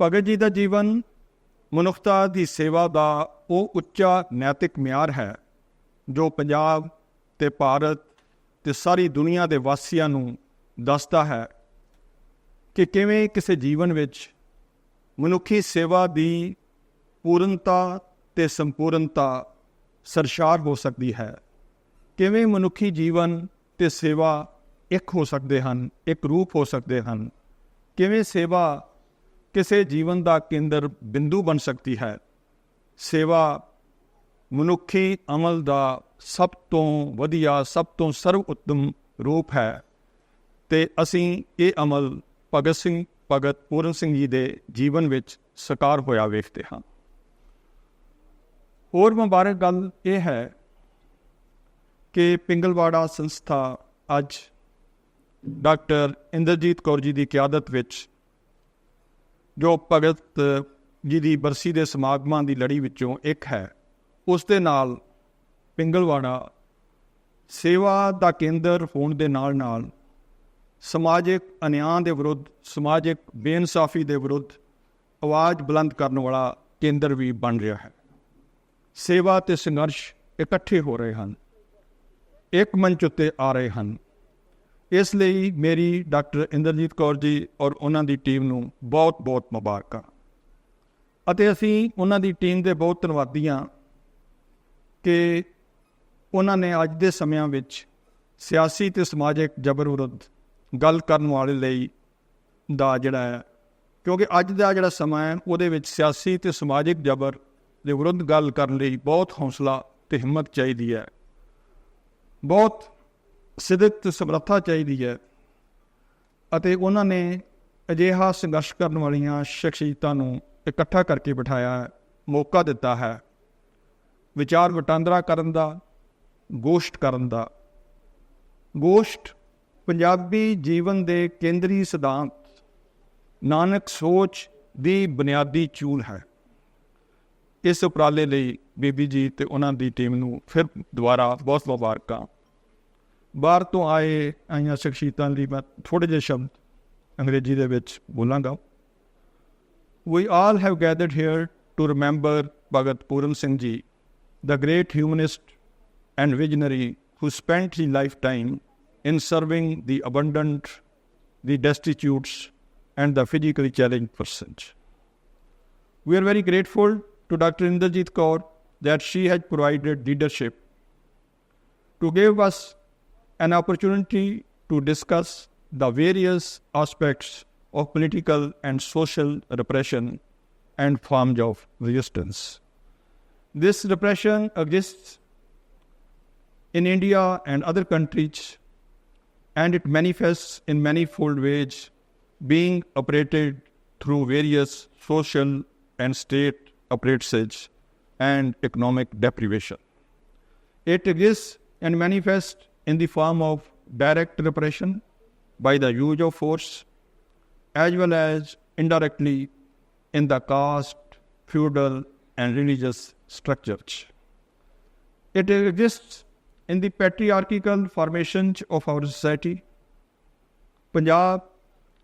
ਭਗਤ ਜੀ ਦਾ ਜੀਵਨ ਮਨੁੱਖਤਾ ਦੀ ਸੇਵਾ ਦਾ ਉਹ ਉੱਚਾ ਨੈਤਿਕ ਮਿਆਰ ਹੈ, ਜੋ ਪੰਜਾਬ ਤੇ ਭਾਰਤ ਤੇ ਸਾਰੀ ਦੁਨੀਆ ਦੇ ਵਾਸੀਆਂ ਨੂੰ ਦੱਸਦਾ ਹੈ ਕਿ ਕਿਵੇਂ ਕਿਸੇ ਜੀਵਨ ਵਿੱਚ ਮਨੁੱਖੀ ਸੇਵਾ ਦੀ ਪੂਰਨਤਾ ਤੇ ਸੰਪੂਰਨਤਾ ਸਰਸ਼ਾਰ ਹੋ ਸਕਦੀ ਹੈ। ਕਿਵੇਂ ਮਨੁੱਖੀ ਜੀਵਨ ਤੇ ਸੇਵਾ ਇੱਕ ਹੋ ਸਕਦੇ ਹਨ, ਇੱਕ ਰੂਪ ਹੋ ਸਕਦੇ ਹਨ। ਕਿਵੇਂ ਸੇਵਾ ਕਿਸੇ ਜੀਵਨ ਦਾ ਕੇਂਦਰ ਬਿੰਦੂ ਬਣ ਸਕਦੀ ਹੈ। ਸੇਵਾ ਮਨੁੱਖੀ ਅਮਲ ਦਾ ਸਭ ਤੋਂ ਵਧੀਆ, ਸਭ ਤੋਂ ਸਰਵ ਉੱਤਮ ਰੂਪ ਹੈ। ਤੇ ਅਸੀਂ ਇਹ ਅਮਲ ਭਗਤ ਸਿੰਘ, ਭਗਤ ਪੂਰਨ ਸਿੰਘ ਜੀ ਦੇ ਜੀਵਨ ਵਿੱਚ ਸਾਕਾਰ ਹੋਇਆ ਵੇਖਦੇ ਹਾਂ। ਹੋਰ ਮੁਬਾਰਕ ਗੱਲ ਇਹ ਹੈ ਕਿ ਪਿੰਗਲਵਾੜਾ ਸੰਸਥਾ ਅੱਜ ਡਾਕਟਰ ਇੰਦਰਜੀਤ ਕੌਰ ਜੀ ਦੀ ਕਿਆਦਤ ਵਿੱਚ ਜੋ ਭਗਤ ਜੀ ਦੀ ਬਰਸੀ ਦੇ ਸਮਾਗਮਾਂ ਦੀ ਲੜੀ ਵਿੱਚੋਂ ਇੱਕ ਹੈ, ਉਸ ਦੇ ਨਾਲ ਪਿੰਗਲਵਾੜਾ ਸੇਵਾ ਦਾ ਕੇਂਦਰ ਹੋਣ ਦੇ ਨਾਲ ਨਾਲ ਸਮਾਜਿਕ ਅਨਿਆਂ ਦੇ ਵਿਰੁੱਧ, ਸਮਾਜਿਕ ਬੇਇਨਸਾਫੀ ਦੇ ਵਿਰੁੱਧ ਆਵਾਜ਼ ਬੁਲੰਦ ਕਰਨ ਵਾਲਾ ਕੇਂਦਰ ਵੀ ਬਣ ਰਿਹਾ ਹੈ। ਸੇਵਾ ਤੇ ਸੰਘਰਸ਼ ਇਕੱਠੇ ਹੋ ਰਹੇ ਹਨ, ਇੱਕ ਮੰਚ ਉੱਤੇ ਆ ਰਹੇ ਹਨ। ਇਸ ਲਈ ਮੇਰੀ ਡਾਕਟਰ ਇੰਦਰਜੀਤ ਕੌਰ ਜੀ ਔਰ ਉਹਨਾਂ ਦੀ ਟੀਮ ਨੂੰ ਬਹੁਤ-ਬਹੁਤ ਮੁਬਾਰਕਾਂ। ਅਤੇ ਅਸੀਂ ਉਹਨਾਂ ਦੀ ਟੀਮ ਦੇ ਬਹੁਤ ਧੰਨਵਾਦੀ ਹਾਂ ਕਿ ਉਹਨਾਂ ਨੇ ਅੱਜ ਦੇ ਸਮਿਆਂ ਵਿੱਚ ਸਿਆਸੀ ਤੇ ਸਮਾਜਿਕ ਜਬਰ ਵਿਰੁੱਧ ਗੱਲ ਕਰਨ ਵਾਲੇ ਲਈ ਦਾ ਜਿਹੜਾ ਹੈ, ਕਿਉਂਕਿ ਅੱਜ ਦਾ ਜਿਹੜਾ ਸਮਾਂ ਹੈ, ਉਹਦੇ ਵਿੱਚ ਸਿਆਸੀ ਤੇ ਸਮਾਜਿਕ ਜਬਰ ਦੇ ਵਿਰੁੱਧ ਗੱਲ ਕਰਨ ਲਈ ਬਹੁਤ ਹੌਸਲਾ ਤੇ ਹਿੰਮਤ ਚਾਹੀਦੀ ਹੈ। ਬਹੁਤ ਸਿੱਧਕ ਤੇ ਸਮਰੱਥਾ ਚਾਹੀਦੀ ਹੈ ਅਤੇ ਉਹਨਾਂ ਨੇ ਅਜਿਹਾ ਸੰਘਰਸ਼ ਕਰਨ ਵਾਲੀਆਂ ਸ਼ਖਸੀਅਤਾਂ ਨੂੰ ਇਕੱਠਾ ਕਰਕੇ ਬਿਠਾਇਆ ਹੈ ਮੌਕਾ ਦਿੱਤਾ ਹੈ। ਵਿਚਾਰ ਵਟਾਂਦਰਾ ਕਰਨ ਦਾ, ਗੋਸ਼ਟ ਕਰਨ ਦਾ। ਗੋਸ਼ਟ ਪੰਜਾਬੀ ਜੀਵਨ ਦੇ ਕੇਂਦਰੀ ਸਿਧਾਂਤ, ਨਾਨਕ ਸੋਚ ਦੀ ਬੁਨਿਆਦੀ ਚੂਲ ਹੈ। ਇਸ ਉਪਰਾਲੇ ਲਈ ਬੀਬੀ ਜੀ ਤੇ ਉਹਨਾਂ ਦੀ ਟੀਮ ਨੂੰ ਫਿਰ ਦੁਬਾਰਾ ਬਹੁਤ ਮੁਬਾਰਕਾਂ। ਬਾਹਰ ਤੋਂ ਆਏ ਆਈਆਂ ਸ਼ਖਸੀਅਤਾਂ ਲਈ ਮੈਂ ਥੋੜੇ ਜਿਹੇ ਸ਼ਬਦ ਅੰਗਰੇਜ਼ੀ ਦੇ ਵਿੱਚ ਬੋਲਾਂਗਾ We all have gathered here to remember Bhagat Puran Singh Ji, the great humanist and visionary who spent his lifetime in serving the abundant, the destitutes, and the physically challenged persons. We are very grateful to Dr. Inderjit Kaur that she has provided leadership to give us an opportunity to discuss the various aspects of political and social repression and forms of resistance. This repression exists in India and other countries, and it manifests in manifold ways, being operated through various social and state apparatuses and economic deprivation. It exists and manifests in the form of direct repression by the use of force, as well as indirectly in the caste, feudal, and religious structures. It exists in the patriarchal formations of our society. Punjab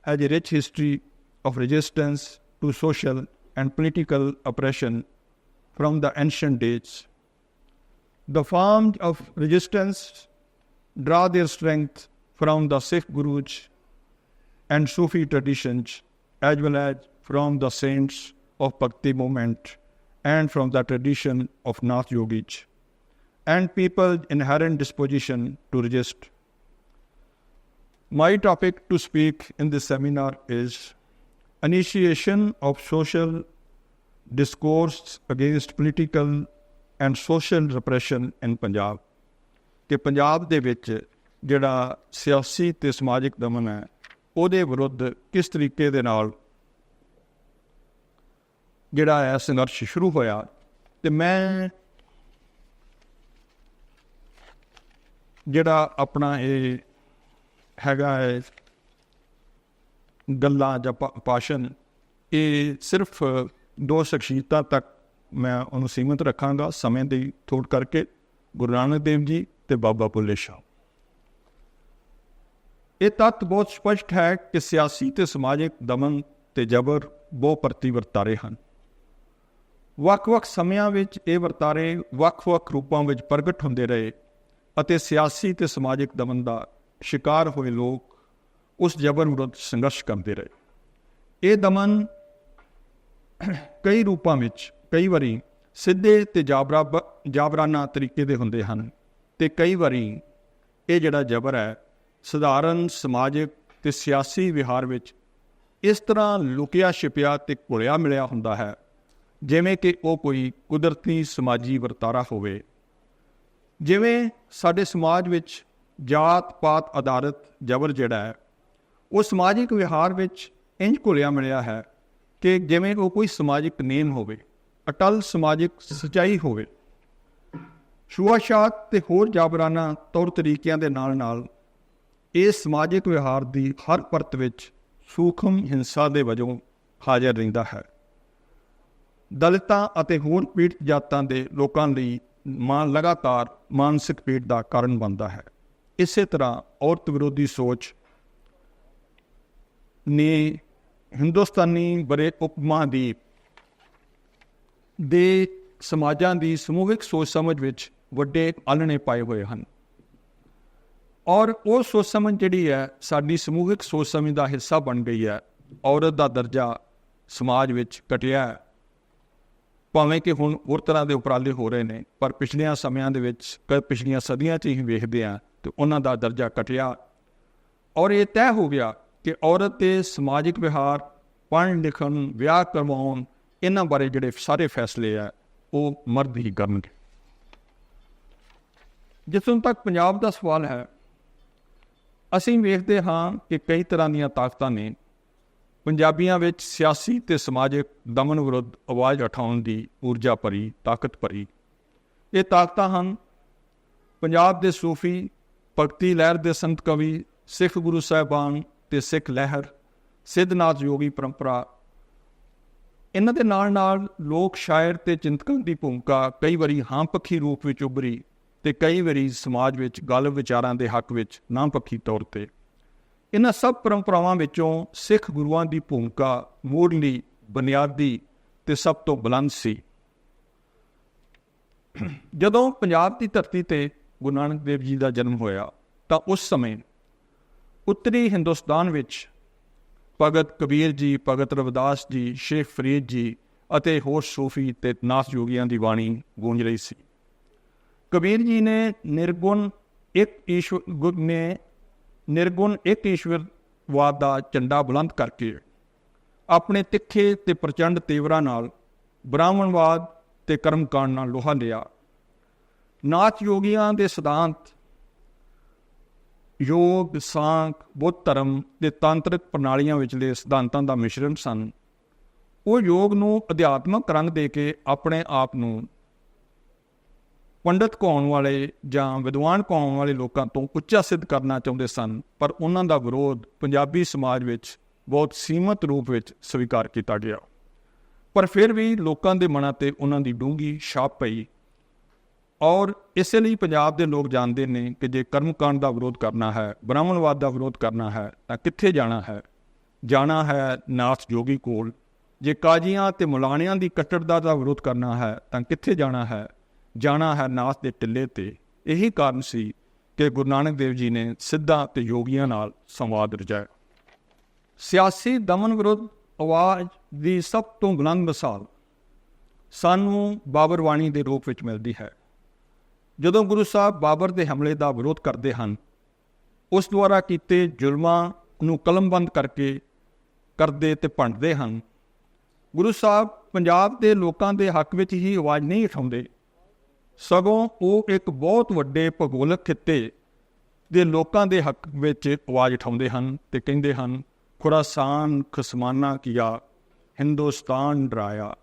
has a rich history of resistance to social and political oppression from the ancient days. The forms of resistance draw their strength from the Sikh Gurus and Sufi traditions, as well as from the saints of Bhakti movement and from the tradition of Nath Yogis, and people's inherent disposition to resist. My topic to speak in this seminar is initiation of social discourse against political and social repression in Punjab. ਕਿ ਪੰਜਾਬ ਦੇ ਵਿੱਚ ਜਿਹੜਾ ਸਿਆਸੀ ਤੇ ਸਮਾਜਿਕ ਦਮਨ ਹੈ, ਉਹਦੇ ਵਿਰੁੱਧ ਕਿਸ ਤਰੀਕੇ ਦੇ ਨਾਲ ਜਿਹੜਾ ਹੈ ਸੰਘਰਸ਼ ਸ਼ੁਰੂ ਹੋਇਆ, ਤੇ ਮੈਂ ਜਿਹੜਾ ਆਪਣਾ ਇਹ ਹੈਗਾ ਹੈ ਗੱਲਾਂ ਜਾਂ ਭਾਸ਼ਣ, ਇਹ ਸਿਰਫ ਦੋ ਸ਼ਖਸੀਅਤਾਂ ਤੱਕ ਮੈਂ ਉਹਨੂੰ ਸੀਮਿਤ ਰੱਖਾਂਗਾ, ਸਮੇਂ ਦੀ ਥੋੜ ਕਰਕੇ। ਗੁਰੂ ਨਾਨਕ ਦੇਵ ਜੀ ਤੇ ਬਾਬਾ ਬੁੱਲੇ ਸ਼ਾਹ। ਇਹ ਤੱਤ ਬਹੁਤ ਸਪਸ਼ਟ ਹੈ ਕਿ ਸਿਆਸੀ ਤੇ ਸਮਾਜਿਕ ਦਮਨ ਤੇ ਜ਼ਬਰ ਬਹੁ ਪ੍ਰਤੀ ਵਰਤਾਰੇ ਹਨ। ਵੱਖ-ਵੱਖ ਸਮਿਆਂ ਵਿੱਚ ਇਹ ਵਰਤਾਰੇ ਵੱਖ-ਵੱਖ ਰੂਪਾਂ ਵਿੱਚ ਪ੍ਰਗਟ ਹੁੰਦੇ ਰਹੇ ਅਤੇ ਸਿਆਸੀ ਤੇ ਸਮਾਜਿਕ ਦਮਨ ਦਾ ਸ਼ਿਕਾਰ ਹੋਏ ਲੋਕ ਉਸ ਜ਼ਬਰ ਵਿਰੁੱਧ ਸੰਘਰਸ਼ ਕਰਦੇ ਰਹੇ। ਇਹ ਦਮਨ ਕਈ ਰੂਪਾਂ ਵਿੱਚ ਕਈ ਵਾਰੀ ਸਿੱਧੇ ਤੇ ਜਾਬਰਾ ਜਾਬਰਾਨਾ ਤਰੀਕੇ ਦੇ ਹੁੰਦੇ ਹਨ। ਤੇ ਕਈ ਵਾਰੀ ਇਹ ਜਿਹੜਾ ਜ਼ਬਰ ਹੈ, ਸਧਾਰਨ ਸਮਾਜਿਕ ਤੇ ਸਿਆਸੀ ਵਿਹਾਰ ਵਿੱਚ ਇਸ ਤਰ੍ਹਾਂ ਲੁਕਿਆ ਛਿਪਿਆ ਤੇ ਘੁਲਿਆ ਮਿਲਿਆ ਹੁੰਦਾ ਹੈ, ਜਿਵੇਂ ਕਿ ਉਹ ਕੋਈ ਕੁਦਰਤੀ ਸਮਾਜੀ ਵਰਤਾਰਾ ਹੋਵੇ। ਜਿਵੇਂ ਸਾਡੇ ਸਮਾਜ ਵਿੱਚ ਜਾਤ ਪਾਤ ਆਧਾਰਿਤ ਜ਼ਬਰ ਜਿਹੜਾ ਹੈ, ਉਹ ਸਮਾਜਿਕ ਵਿਹਾਰ ਵਿੱਚ ਇੰਜ ਘੁਲਿਆ ਮਿਲਿਆ ਹੈ ਕਿ ਜਿਵੇਂ ਉਹ ਕੋਈ ਸਮਾਜਿਕ ਨੇਮ ਹੋਵੇ, ਅਟਲ ਸਮਾਜਿਕ ਸਚਾਈ ਹੋਵੇ ਸ਼ੁਆਸ਼ਾਤ ਤੇ ਹੋਰ ਜਾਬਰਾਨਾ ਤੌਰ ਤਰੀਕਿਆਂ ਦੇ ਨਾਲ ਨਾਲ ਇਹ ਸਮਾਜਿਕ ਵਿਹਾਰ ਦੀ ਹਰ ਪਰਤ ਵਿੱਚ ਸੂਖਮ ਹਿੰਸਾ ਦੇ ਵਜੋਂ ਹਾਜ਼ਰ ਰਹਿੰਦਾ ਹੈ। ਦਲਿਤਾਂ ਅਤੇ ਹੋਰ ਪੀੜਤ ਜਾਤਾਂ ਦੇ ਲੋਕਾਂ ਲਈ ਮਾਂ ਲਗਾਤਾਰ ਮਾਨਸਿਕ ਪੀੜ ਦਾ ਕਾਰਨ ਬਣਦਾ ਹੈ। ਇਸੇ ਤਰ੍ਹਾਂ ਔਰਤ ਵਿਰੋਧੀ ਸੋਚ ਨੇ ਹਿੰਦੁਸਤਾਨੀ ਬਰੇ ਉਪਮਹਾਦੀਪ ਦੇ ਸਮਾਜਾਂ ਦੀ ਸਮੂਹਿਕ ਸੋਚ ਸਮਝ ਵਿੱਚ ਵੱਡੇ ਆਲਣੇ ਪਾਏ ਹੋਏ ਹਨ। ਔਰ ਉਹ ਸੋਚ ਸਮਝ ਜਿਹੜੀ ਹੈ, ਸਾਡੀ ਸਮੂਹਿਕ ਸੋਚ ਸਮਝ ਦਾ ਹਿੱਸਾ ਬਣ ਗਈ ਹੈ। ਔਰਤ ਦਾ ਦਰਜਾ ਸਮਾਜ ਵਿੱਚ ਘਟਿਆ ਹੈ। ਭਾਵੇਂ ਕਿ ਹੁਣ ਹੋਰ ਤਰ੍ਹਾਂ ਦੇ ਉਪਰਾਲੇ ਹੋ ਰਹੇ ਨੇ, ਪਰ ਪਿਛਲੀਆਂ ਸਮਿਆਂ ਦੇ ਵਿੱਚ, ਕ, ਪਿਛਲੀਆਂ ਸਦੀਆਂ 'ਚ ਹੀ ਵੇਖਦੇ ਆ ਤੇ ਉਹਨਾਂ ਦਾ ਦਰਜਾ ਘਟਿਆ। ਔਰ ਇਹ ਤੈਅ ਹੋ ਗਿਆ ਕਿ ਔਰਤ ਦੇ ਸਮਾਜਿਕ ਵਿਹਾਰ, ਪੜ੍ਹਨ, ਲਿਖਣ, ਵਿਆਹ ਕਰਵਾਉਣ, ਇਹਨਾਂ ਬਾਰੇ ਜਿਹੜੇ ਸਾਰੇ ਫੈਸਲੇ ਆ, ਉਹ ਮਰਦ ਹੀ ਕਰਨਗੇ। ਜਿੱਥੋਂ ਤੱਕ ਪੰਜਾਬ ਦਾ ਸਵਾਲ ਹੈ, ਅਸੀਂ ਵੇਖਦੇ ਹਾਂ ਕਿ ਕਈ ਤਰ੍ਹਾਂ ਦੀਆਂ ਤਾਕਤਾਂ ਨੇ। ਪੰਜਾਬੀਆਂ ਵਿੱਚ ਸਿਆਸੀ ਤੇ ਸਮਾਜਿਕ ਦਮਨ ਵਿਰੁੱਧ ਆਵਾਜ਼ ਉਠਾਉਣ ਦੀ ਊਰਜਾ ਭਰੀ, ਤਾਕਤ ਭਰੀ। ਇਹ ਤਾਕਤਾਂ ਹਨ, ਪੰਜਾਬ ਦੇ ਸੂਫੀ ਭਗਤੀ ਲਹਿਰ ਦੇ ਸੰਤ ਕਵੀ ਸਿੱਖ ਗੁਰੂ ਸਾਹਿਬਾਨ ਤੇ ਸਿੱਖ ਲਹਿਰ, ਸਿੱਧਨਾਥ ਯੋਗੀ ਪਰੰਪਰਾ। ਇਹਨਾਂ ਦੇ ਨਾਲ ਨਾਲ ਲੋਕ ਸ਼ਾਇਰ ਤੇ ਚਿੰਤਕਾਂ ਦੀ ਭੂਮਿਕਾ ਕਈ ਵਾਰੀ ਹਾਂ ਪੱਖੀ ਰੂਪ ਵਿੱਚ ਉਭਰੀ। ਤੇ ਕਈ ਵਾਰੀ ਸਮਾਜ ਵਿੱਚ ਗੱਲ ਵਿਚਾਰਾਂ ਦੇ ਹੱਕ ਵਿੱਚ ਨਾ ਪੱਖੀ ਤੌਰ ਤੇ। ਇਹਨਾਂ ਸਭ ਪਰੰਪਰਾਵਾਂ ਵਿੱਚੋਂ ਸਿੱਖ ਗੁਰੂਆਂ ਦੀ ਭੂਮਿਕਾ ਮੂਰਲੀ ਬੁਨਿਆਦੀ ਤੇ ਸਭ ਤੋਂ ਬੁਲੰਦ ਸੀ। ਜਦੋਂ ਪੰਜਾਬ ਦੀ ਧਰਤੀ ਤੇ ਗੁਰੂ ਨਾਨਕ ਦੇਵ ਜੀ ਦਾ ਜਨਮ ਹੋਇਆ, ਤਾਂ ਉਸ ਸਮੇਂ ਉੱਤਰੀ ਹਿੰਦੁਸਤਾਨ ਵਿੱਚ ਭਗਤ ਕਬੀਰ ਜੀ, ਭਗਤ ਰਵਿਦਾਸ ਜੀ, ਸ਼ੇਖ ਫਰੀਦ ਜੀ ਅਤੇ ਹੋਰ ਸੂਫੀ ਤੇ ਨਾਥ ਯੋਗੀਆਂ ਦੀ ਬਾਣੀ ਗੂੰਜ ਰਹੀ ਸੀ। ਕਬੀਰ ਜੀ ਨੇ ਨਿਰਗੁਣ ਇੱਕ ਈਸ਼ਵਰ ਗੁਰ ਨੇ ਨਿਰਗੁਣ ਇੱਕ ਈਸ਼ਵਰਵਾਦ ਦਾ ਝੰਡਾ ਬੁਲੰਦ ਕਰਕੇ ਆਪਣੇ ਤਿੱਖੇ ਤੇ ਪ੍ਰਚੰਡ ਤੇਵਰਾਂ ਨਾਲ ਬ੍ਰਾਹਮਣਵਾਦ ਤੇ ਕਰਮਕਾਂਡ ਨਾਲ ਲੋਹਾ ਲਿਆ। ਨਾਚ ਯੋਗੀਆਂ ਦੇ ਸਿਧਾਂਤ ਯੋਗ, ਸਾਂਖ, ਬੁੱਧ ਧਰਮ ਤੇ ਤਾਂਤਰਿਕ ਪ੍ਰਣਾਲੀਆਂ ਵਿਚਲੇ ਸਿਧਾਂਤਾਂ ਦਾ ਮਿਸ਼ਰਣ ਸਨ। ਉਹ ਯੋਗ ਨੂੰ ਅਧਿਆਤਮਕ ਰੰਗ ਦੇ ਕੇ ਆਪਣੇ ਆਪ ਨੂੰ ਪੰਡਤ ਕਹਾਉਣ ਵਾਲੇ ਜਾਂ ਵਿਦਵਾਨ ਕਹਾਉਣ ਵਾਲੇ ਲੋਕਾਂ ਤੋਂ ਉੱਚਾ ਸਿੱਧ ਕਰਨਾ ਚਾਹੁੰਦੇ ਸਨ, ਪਰ ਉਹਨਾਂ ਦਾ ਵਿਰੋਧ ਪੰਜਾਬੀ ਸਮਾਜ ਵਿੱਚ ਬਹੁਤ ਸੀਮਤ ਰੂਪ ਵਿੱਚ ਸਵੀਕਾਰ ਕੀਤਾ ਗਿਆ। ਪਰ ਫਿਰ ਵੀ ਲੋਕਾਂ ਦੇ ਮਨਾਂ ਤੇ ਉਹਨਾਂ ਦੀ ਡੂੰਗੀ ਛਾਪ ਪਈ। ਔਰ ਇਸੇ ਲਈ ਪੰਜਾਬ ਦੇ ਲੋਕ ਜਾਣਦੇ ਨੇ ਕਿ ਜੇ ਕਰਮਕਾਂਡ ਦਾ ਵਿਰੋਧ ਕਰਨਾ ਹੈ, ਬ੍ਰਾਹਮਣਵਾਦ ਦਾ ਵਿਰੋਧ ਕਰਨਾ ਹੈ, ਤਾਂ ਕਿੱਥੇ ਜਾਣਾ ਹੈ? ਜਾਣਾ ਹੈ ਨਾਥ ਜੋਗੀ ਕੋਲ। ਜੇ ਕਾਜੀਆਂ ਤੇ ਮੁਲਾਣਿਆਂ ਦੀ ਕੱਟੜਤਾ ਦਾ ਵਿਰੋਧ ਕਰਨਾ ਹੈ, ਤਾਂ ਕਿੱਥੇ ਜਾਣਾ ਹੈ? ਜਾਣਾ ਹੈ ਨਾਥ ਦੇ ਟਿੱਲੇ ਤੇ। ਇਹੀ ਕਾਰਨ ਸੀ ਕਿ ਗੁਰੂ ਨਾਨਕ ਦੇਵ ਜੀ ਨੇ ਸਿੱਧਾ ਤੇ ਯੋਗੀਆਂ ਨਾਲ ਸੰਵਾਦ ਰਚਾਇਆ। ਸਿਆਸੀ ਦਮਨ ਵਿਰੁੱਧ ਆਵਾਜ਼ ਦੀ ਸਭ ਤੋਂ ਬੁਲੰਦ ਮਿਸਾਲ ਸਾਨੂੰ ਬਾਬਰ ਬਾਣੀ ਦੇ ਰੂਪ ਵਿੱਚ ਮਿਲਦੀ ਹੈ। ਜਦੋਂ ਗੁਰੂ ਸਾਹਿਬ ਬਾਬਰ ਦੇ ਹਮਲੇ ਦਾ ਵਿਰੋਧ ਕਰਦੇ ਹਨ, ਉਸ ਦੁਆਰਾ ਕੀਤੇ ਜ਼ੁਲਮਾਂ ਨੂੰ ਕਲਮਬੰਦ ਕਰਕੇ ਕਰਦੇ ਤੇ ਭੰਡਦੇ ਹਨ। ਗੁਰੂ ਸਾਹਿਬ ਪੰਜਾਬ ਦੇ ਲੋਕਾਂ ਦੇ ਹੱਕ ਵਿੱਚ ਹੀ ਆਵਾਜ਼ ਨਹੀਂ ਉਠਾਉਂਦੇ। ਸਗੋਂ ਉਹ ਇੱਕ ਬਹੁਤ ਵੱਡੇ ਭੂਗੋਲਿਕ ਖਿੱਤੇ ਦੇ ਲੋਕਾਂ ਦੇ ਹੱਕ ਵਿੱਚ ਆਵਾਜ਼ ਉਠਾਉਂਦੇ ਹਨ ਤੇ ਕਹਿੰਦੇ ਹਨ, ਖੁਰਾਸਾਨ ਖਸਮਾਨਾ ਕੀਆ, ਹਿੰਦੁਸਤਾਨ ਡਰਾਇਆ।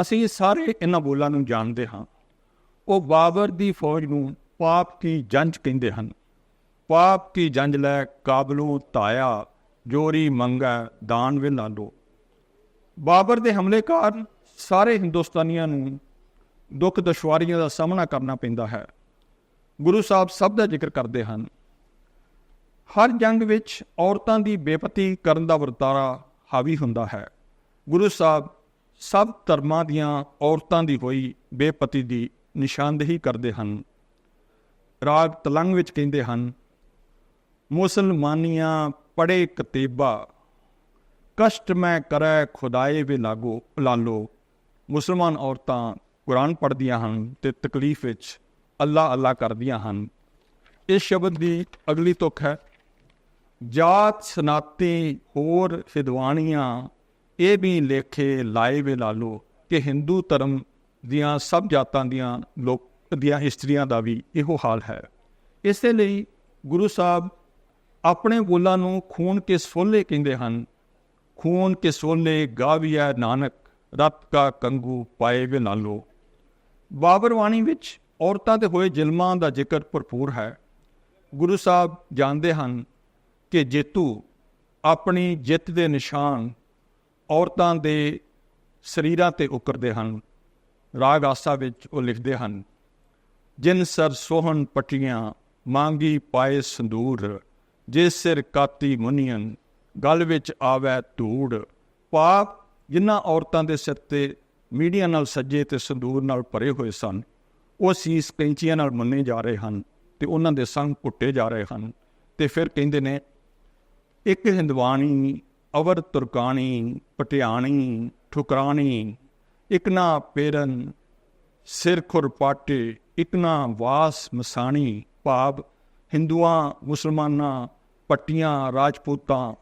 ਅਸੀਂ ਸਾਰੇ ਇਹਨਾਂ ਬੋਲਾਂ ਨੂੰ ਜਾਣਦੇ ਹਾਂ। ਉਹ ਬਾਬਰ ਦੀ ਫੌਜ ਨੂੰ ਪਾਪ ਕੀ ਜੰਜ ਕਹਿੰਦੇ ਹਨ। ਪਾਪ ਕੀ ਜੰਜ ਲੈ ਕਾਬਲੋਂ ਤਾਇਆ ਜੋਰੀ ਮੰਗਾ, ਦਾਨ ਵੇ ਲਾਲੋ ਬਾਬਰ ਦੇ ਹਮਲੇ ਕਾਰਨ ਸਾਰੇ ਹਿੰਦੁਸਤਾਨੀਆਂ ਨੂੰ ਦੁੱਖ ਦੁਸ਼ਵਾਰੀਆਂ ਦਾ ਸਾਹਮਣਾ ਕਰਨਾ ਪੈਂਦਾ ਹੈ। ਗੁਰੂ ਸਾਹਿਬ ਸਭ ਦਾ ਜ਼ਿਕਰ ਕਰਦੇ ਹਨ। ਹਰ ਜੰਗ ਵਿੱਚ ਔਰਤਾਂ ਦੀ ਬੇਪਤੀ ਕਰਨ ਦਾ ਵਰਤਾਰਾ ਹਾਵੀ ਹੁੰਦਾ ਹੈ। ਗੁਰੂ ਸਾਹਿਬ ਸਭ ਧਰਮਾਂ ਦੀਆਂ ਔਰਤਾਂ ਦੀ ਹੋਈ ਬੇਪਤੀ ਦੀ ਨਿਸ਼ਾਨਦੇਹੀ ਕਰਦੇ ਹਨ। ਰਾਗ ਤਲੰਗ ਵਿੱਚ ਕਹਿੰਦੇ ਹਨ, ਮੁਸਲਮਾਨੀਆਂ ਪੜੇ ਕਤੀਬਾ, ਕਸ਼ਟ ਮੈਂ ਕਰੈ ਖੁਦਾਏ ਵੇ ਲਾਗੋ ਲਾਲੋ। ਮੁਸਲਮਾਨ ਔਰਤਾਂ ਕੁਰਾਨ ਪੜ੍ਹਦੀਆਂ ਹਨ ਤੇ ਤਕਲੀਫ ਵਿੱਚ ਅੱਲਾ ਅੱਲਾ ਕਰਦੀਆਂ ਹਨ। ਇਸ ਸ਼ਬਦ ਦੀ ਅਗਲੀ ਤੁਕ ਹੈ, ਜਾਤ ਸਨਾਤੀ ਹੋਰ ਵਿਦਵਾਨੀਆਂ ਇਹ ਵੀ ਲੇਖੇ ਲਾਏ ਵੇ ਲਾਲੋ ਕਿ ਹਿੰਦੂ ਧਰਮ ਦੀਆਂ ਸਭ ਜਾਤਾਂ ਦੀਆਂ ਲੋਕ, ਦੀਆਂ ਹਿਸਟਰੀਆਂ ਦਾ ਵੀ ਇਹੋ ਹਾਲ ਹੈ। ਇਸੇ ਲਈ ਗੁਰੂ ਸਾਹਿਬ ਆਪਣੇ ਬੋਲਾਂ ਨੂੰ ਖੂਨ ਕੇ ਸੋਲੇ ਕਹਿੰਦੇ ਹਨ। ਖੂਨ ਕੇ ਸੋਲੇ ਗਾਵੀਆ ਨਾਨਕ, ਰਤ ਕਾ ਕੰਗੂ ਪਾਏ ਵੇ ਲਾਲੋ ਬਾਬਰ ਬਾਣੀ ਵਿੱਚ ਔਰਤਾਂ ਤੇ ਹੋਏ ਜ਼ੁਲਮਾਂ ਦਾ ਜ਼ਿਕਰ ਭਰਪੂਰ ਹੈ। ਗੁਰੂ ਸਾਹਿਬ ਜਾਣਦੇ ਹਨ ਕਿ ਜੇਤੂ ਆਪਣੀ ਜਿੱਤ ਦੇ ਨਿਸ਼ਾਨ ਔਰਤਾਂ ਦੇ ਸਰੀਰਾਂ ਤੇ ਉਕਰਦੇ ਹਨ। ਰਾਗ ਆਸਾ ਵਿੱਚ ਉਹ ਲਿਖਦੇ ਹਨ, ਜਿਨ ਸਰ ਸੋਹਣ ਪਟੀਆਂ ਮੰਗੀ ਪਾਏ ਸੰਦੂਰ, ਜੇ ਸਿਰ ਕਾਤੀ ਮੁਨੀਅਨ, ਗਲ ਵਿੱਚ ਆਵੈ ਧੂੜ, ਪਾਪ ਜਿਨ੍ਹਾਂ ਔਰਤਾਂ ਦੇ ਸਿਰ ਤੇ ਮੀਡੀਆ ਨਾਲ ਸੱਜੇ ਤੇ ਸੰਦੂਰ ਨਾਲ ਭਰੇ ਹੋਏ ਸਨ। ਉਹ ਸੀਸ ਕੈਂਚੀਆਂ ਨਾਲ ਮੰਨੇ ਜਾ ਰਹੇ ਹਨ ਤੇ ਉਹਨਾਂ ਦੇ ਸੰਗ ਪੁੱਟੇ ਜਾ ਰਹੇ ਹਨ। ਤੇ ਫਿਰ ਕਹਿੰਦੇ ਨੇ, ਇੱਕ ਹਿੰਦਵਾਣੀ, ਅਵਰ ਤੁਰਕਾਣੀ, ਪਟਿਆਣੀ, ਠੁਕਰਾਣੀ ਇੱਕ ਨਾ ਪੇਰਨ, ਸਿਰ ਖੁਰਪਾਟੇ ਇੱਕ ਨਾ ਵਾਸ ਮਸਾਣੀ, ਭਾਵ ਹਿੰਦੂਆਂ, ਮੁਸਲਮਾਨਾਂ, ਪੱਟੀਆਂ, ਰਾਜਪੂਤਾਂ,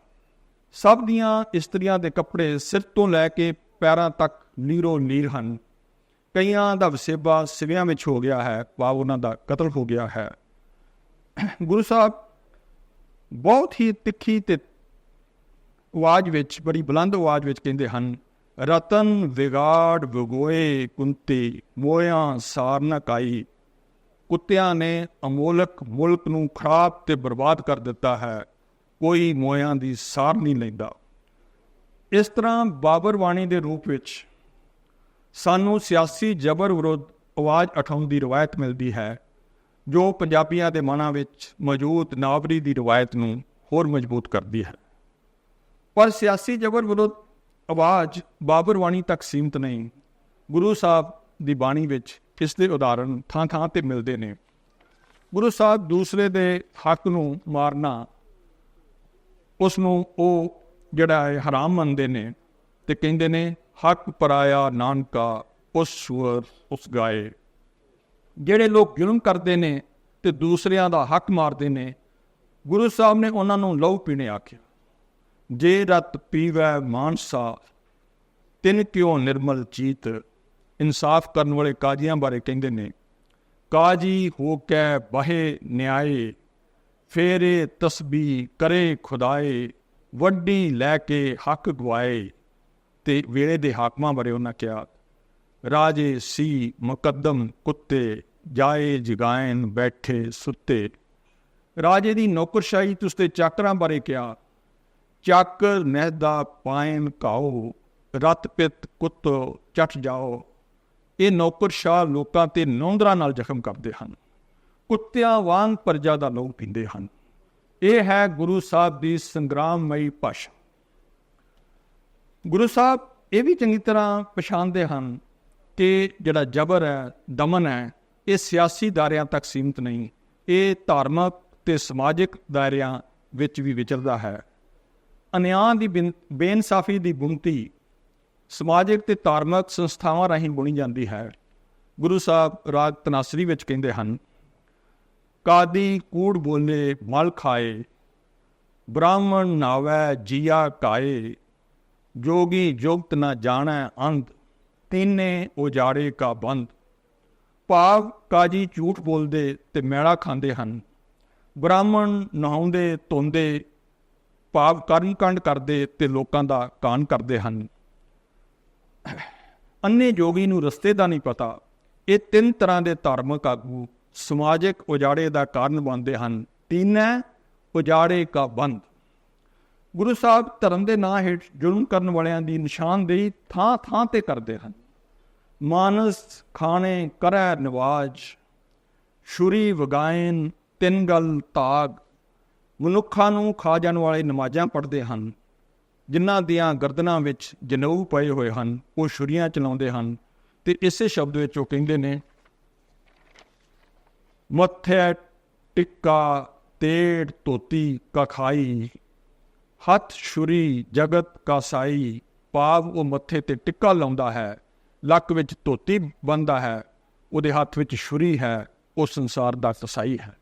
ਸਭ ਦੀਆਂ ਇਸਤਰੀਆਂ ਦੇ ਕੱਪੜੇ ਸਿਰ ਤੋਂ ਲੈ ਕੇ ਪੈਰਾਂ ਤੱਕ ਨੀਰੋ ਨੀਰ ਹਨ। ਕਈਆਂ ਦਾ ਵਸੇਬਾ ਸਿਵਿਆਂ ਵਿੱਚ ਹੋ ਗਿਆ ਹੈ, ਭਾਵ ਉਹਨਾਂ ਦਾ ਕਤਲ ਹੋ ਗਿਆ ਹੈ। ਗੁਰੂ ਸਾਹਿਬ ਬਹੁਤ ਹੀ ਤਿੱਖੀ ਤੇ ਆਵਾਜ਼ ਵਿੱਚ, ਬੜੀ ਬੁਲੰਦ ਆਵਾਜ਼ ਵਿੱਚ ਕਹਿੰਦੇ ਹਨ, ਰਤਨ ਵਿਗਾੜ ਵਿਗੋਏ ਕੁੰਤੀ, ਮੋਇਆ ਸਾਰ ਨਾ ਕਾਈ। ਕੁੱਤਿਆਂ ਨੇ ਅਮੋਲਕ ਮੁਲਕ ਨੂੰ ਖਰਾਬ ਤੇ ਬਰਬਾਦ ਕਰ ਦਿੱਤਾ ਹੈ, ਕੋਈ ਮੋਇਆਂ ਦੀ ਸਾਰ ਨਹੀਂ ਲੈਂਦਾ। ਇਸ ਤਰ੍ਹਾਂ ਬਾਬਰ ਬਾਣੀ ਦੇ ਰੂਪ ਵਿੱਚ ਸਾਨੂੰ ਸਿਆਸੀ ਜ਼ਬਰ ਵਿਰੁੱਧ ਆਵਾਜ਼ ਉਠਾਉਣ ਦੀ ਰਵਾਇਤ ਮਿਲਦੀ ਹੈ, ਜੋ ਪੰਜਾਬੀਆਂ ਦੇ ਮਨਾਂ ਵਿੱਚ ਮੌਜੂਦ ਨਾਵਰੀ ਦੀ ਰਵਾਇਤ ਨੂੰ ਹੋਰ ਮਜ਼ਬੂਤ ਕਰਦੀ ਹੈ। ਪਰ ਸਿਆਸੀ ਜ਼ਬਰ ਵਿਰੁੱਧ ਆਵਾਜ਼ ਬਾਬਰ ਬਾਣੀ ਤੱਕ ਸੀਮਤ ਨਹੀਂ। ਗੁਰੂ ਸਾਹਿਬ ਦੀ ਬਾਣੀ ਵਿੱਚ ਇਸ ਦੇ ਉਦਾਹਰਣ ਥਾਂ ਥਾਂ ਤੇ ਮਿਲਦੇ ਨੇ। ਗੁਰੂ ਸਾਹਿਬ ਦੂਸਰੇ ਦੇ ਹੱਕ ਨੂੰ ਮਾਰਨਾ ਉਸ ਨੂੰ ਉਹ ਜਿਹੜਾ ਹੈ ਹਰਾਮ ਮੰਨਦੇ ਨੇ ਤੇ ਕਹਿੰਦੇ ਨੇ ਹੱਕ ਪਰਾਇਆ ਨਾਨਕਾ ਉਸ ਸੂਰ ਉਸ ਗਾਏ। ਜਿਹੜੇ ਲੋਕ ਜ਼ੁਲਮ ਕਰਦੇ ਨੇ ਤੇ ਦੂਸਰਿਆਂ ਦਾ ਹੱਕ ਮਾਰਦੇ ਨੇ, ਗੁਰੂ ਸਾਹਿਬ ਨੇ ਉਹਨਾਂ ਨੂੰ ਲਹੂ ਪੀਣੇ ਆਖਿਆ, ਜੇ ਰਤ ਪੀਵੈ ਮਾਨਸਾ, ਤਿਨ ਕਿਉ ਨਿਰਮਲ ਚੀਤ? ਇਨਸਾਫ ਕਰਨ ਵਾਲੇ ਕਾਜ਼ੀਆਂ ਬਾਰੇ ਕਹਿੰਦੇ ਨੇ, ਕਾਜੀ ਹੋ ਕੇ ਬਹੇ ਨਿਆਏ, ਫੇਰੇ ਤਸਬੀ ਕਰੇ ਖੁਦਾਏ, ਵੱਡੀ ਲੈ ਕੇ ਹੱਕ ਗਵਾਏ। ਤੇ ਵੇਲੇ ਦੇ ਹਾਕਮਾਂ ਬਾਰੇ ਉਹਨਾਂ ਕਿਹਾ, ਰਾਜੇ, ਸੀ, ਮੁਕੱਦਮ, ਕੁੱਤੇ, ਜਾਏ, ਜਗਾਇਨ, ਬੈਠੇ, ਸੁੱਤੇ। ਰਾਜੇ ਦੀ ਨੌਕਰਸ਼ਾਹੀ ਤੁਸ ਤੇ ਚਾਕਰਾਂ ਬਾਰੇ ਕਿਹਾ, ਚਾਕਰ ਨਹਿਦਾ ਪਾਇਨ ਕਾਓ ਰਤ ਪਿਤ ਕੁੱਤ ਚਟ ਜਾਓ। ਇਹ ਨੌਕਰਸ਼ਾਹ ਲੋਕਾਂ ਤੇ ਨੌਂਦਰਾ ਨਾਲ ਜ਼ਖਮ ਕਰਦੇ ਹਨ। ਕੁੱਤਿਆਂ ਵਾਂਗ ਪਰਜਾ ਦਾ ਲੋਕ ਪੀਂਦੇ ਹਨ। ਇਹ ਹੈ ਗੁਰੂ ਸਾਹਿਬ ਦੀ ਸੰਗਰਾਮਮਈ ਭਾਸ਼ਾ। ਗੁਰੂ ਸਾਹਿਬ ਇਹ ਵੀ ਚੰਗੀ ਤਰ੍ਹਾਂ ਪਛਾਣਦੇ ਹਨ ਕਿ ਜਿਹੜਾ ਜ਼ਬਰ ਹੈ, ਦਮਨ ਹੈ, ਇਹ ਸਿਆਸੀ ਦਾਇਰਿਆਂ ਤੱਕ ਸੀਮਤ ਨਹੀਂ, ਇਹ ਧਾਰਮਿਕ ਤੇ ਸਮਾਜਿਕ ਦਾਇਰਿਆਂ ਵਿੱਚ ਵੀ ਵਿਚਰਦਾ ਹੈ। ਅਨਿਆਂ ਦੀ ਬੇਇਨਸਾਫੀ ਦੀ ਬੁਣਤੀ ਸਮਾਜਿਕ ਤੇ ਧਾਰਮਿਕ ਸੰਸਥਾਵਾਂ ਰਾਹੀਂ ਬੁਣੀ ਜਾਂਦੀ ਹੈ। ਗੁਰੂ ਸਾਹਿਬ ਰਾਗ ਤਨਾਸਰੀ ਵਿੱਚ ਕਹਿੰਦੇ ਹਨ, ਕਾਦੀ ਕੂੜ ਬੋਲੇ ਮਲ ਖਾਏ, ਬ੍ਰਾਹਮਣ ਨਾਵੈ ਜੀਆ ਕਾਏ ਜੋਗੀ ਜੋਗਤ ਨਾ ਜਾਣੈ ਅੰਤ ਤੀਨੇ ਉਜਾੜੇ ਕਾ ਬੰਦ ਭਾਵ ਕਾਜੀ ਝੂਠ ਬੋਲਦੇ ਤੇ ਮੈਲਾ ਖਾਂਦੇ ਹਨ। ਬ੍ਰਾਹਮਣ ਨਹਾਉਂਦੇ, ਧੋਂਦੇ, ਭਾਵ ਕਰਨ ਕੰਡ ਕਰਦੇ ਤੇ ਲੋਕਾਂ ਦਾ ਕਾਨ ਕਰਦੇ ਹਨ। ਅੰਨੇ ਜੋਗੀ ਨੂੰ ਰਸਤੇ ਦਾ ਨਹੀਂ ਪਤਾ। ਇਹ ਤਿੰਨ ਤਰ੍ਹਾਂ ਦੇ ਧਾਰਮਿਕ ਆਗੂ ਸਮਾਜਿਕ ਉਜਾੜੇ ਦਾ ਕਾਰਨ ਬਣਦੇ ਹਨ। ਤਿੰਨੈ ਉਜਾੜੇ ਕਾ ਬੰਦ ਗੁਰੂ ਸਾਹਿਬ ਧਰਮ ਦੇ ਨਾਂ ਹੇਠ ਜ਼ੁਲਮ ਕਰਨ ਵਾਲਿਆਂ ਦੀ ਨਿਸ਼ਾਨਦੇਹੀ ਥਾਂ ਥਾਂ ਤੇ ਕਰਦੇ ਹਨ। ਮਾਨਸ ਖਾਣੇ ਕਰੈ ਨਵਾਜ ਸ਼ੁਰੀ ਵਗਾਇਨ ਤਿੰਨ ਗਲ ਤਾਗ। ਮਨੁੱਖਾਂ ਨੂੰ ਖਾ ਜਾਣ ਵਾਲੇ ਨਮਾਜ਼ਾਂ ਪੜ੍ਹਦੇ ਹਨ। ਜਿਨ੍ਹਾਂ ਦੀਆਂ ਗਰਦਨਾਂ ਵਿੱਚ ਜਨੇਊ ਪਏ ਹੋਏ ਹਨ, ਉਹ ਛੁਰੀਆਂ ਚਲਾਉਂਦੇ ਹਨ ਤੇ ਇਸੇ ਸ਼ਬਦ ਵਿੱਚ ਉਹ ਕਹਿੰਦੇ ਨੇ, ਮੱਥੇ ਟਿੱਕਾ ਤੇੜ ਧੋਤੀ ਕਖਾਈ ਹੱਥ ਛੁਰੀ ਜਗਤ ਕਾ ਸਾਈ ਪਾਵ ਉਹ ਮੱਥੇ ਤੇ ਟਿੱਕਾ ਲਾਉਂਦਾ ਹੈ, ਲੱਕ ਵਿੱਚ ਧੋਤੀ ਬੰਦਾ ਹੈ, ਉਹਦੇ ਹੱਥ ਵਿੱਚ ਛੁਰੀ ਹੈ, ਉਹ ਸੰਸਾਰ ਦਾ ਕਸਾਈ ਹੈ।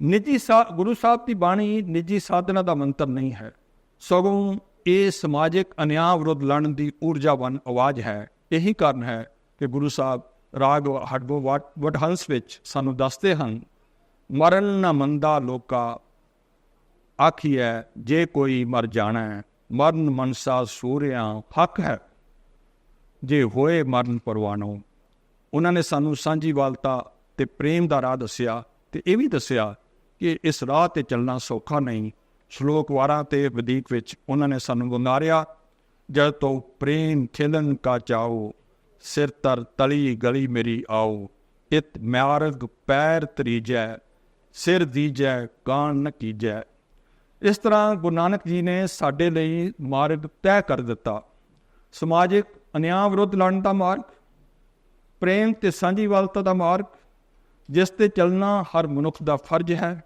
ਨਿੱਜੀ ਸਾ, ਗੁਰੂ ਸਾਹਿਬ ਦੀ ਬਾਣੀ ਨਿੱਜੀ ਸਾਧਨਾ ਦਾ ਮੰਤਰ ਨਹੀਂ ਹੈ। ਸਗੋਂ ਇਹ ਸਮਾਜਿਕ ਅਨਿਆਂ ਵਿਰੁੱਧ ਲੜਨ ਦੀ ਊਰਜਾਵਾਨ ਆਵਾਜ਼ ਹੈ। ਇਹੀ ਕਾਰਨ ਹੈ ਕਿ ਗੁਰੂ ਸਾਹਿਬ ਰਾਗ ਹੜਬੋ ਵਡਹੰਸ ਵਿੱਚ ਸਾਨੂੰ ਦੱਸਦੇ ਹਨ, ਮਰਨ ਨਾ ਮੰਦਾ ਲੋਕਾ ਆਖੀਐ, ਜੇ ਕੋਈ ਮਰ ਜਾਣਾ, ਮਰਨ ਮਨਸਾ ਸੂਰਿਆ ਹੱਕ ਹੈ। ਜੇ ਹੋਏ ਮਰਨ ਪਰਵਾਨੋ ਉਹਨਾਂ ਨੇ ਸਾਨੂੰ ਸਾਂਝੀ ਵਾਲਤਾ ਤੇ ਪ੍ਰੇਮ ਦਾ ਰਾਹ ਦੱਸਿਆ ਤੇ ਇਹ ਵੀ ਦੱਸਿਆ ਕਿ ਇਸ ਰਾਹ ਤੇ ਚੱਲਣਾ ਸੌਖਾ ਨਹੀਂ। ਸ਼ਲੋਕ ਵਾਰਾਂ ਤੇ ਵਧੇਕ ਵਿੱਚ ਉਹਨਾਂ ਨੇ ਸਾਨੂੰ ਬੰਗਾਰਿਆ ਜਦ ਤੋਂ ਪ੍ਰੇਮ ਖੇਲਨ ਕਾ ਚਾਓ, ਸਿਰ ਤਰ ਤਲੀ ਗਲੀ ਮੇਰੀ ਆਓ, ਇਤ ਮਿਆਰਗ ਪੈਰ ਤਰੀਜੈ, ਸਿਰ ਦੀਜੈ ਕਾਨ ਨ ਕੀਜੈ। ਇਸ ਤਰ੍ਹਾਂ ਗੁਰੂ ਨਾਨਕ ਜੀ ਨੇ ਸਾਡੇ ਲਈ ਮਾਰਗ ਤੈਅ ਕਰ ਦਿੱਤਾ। ਸਮਾਜਿਕ ਅਨਿਆਂ ਵਿਰੁੱਧ ਲੜਨ ਦਾ ਮਾਰਗ, ਪ੍ਰੇਮ ਤੇ ਸਾਂਝੀਵਾਲਤਾ ਦਾ ਮਾਰਗ, ਜਿਸ ਤੇ ਚੱਲਣਾ ਹਰ ਮਨੁੱਖ ਦਾ ਫਰਜ਼ ਹੈ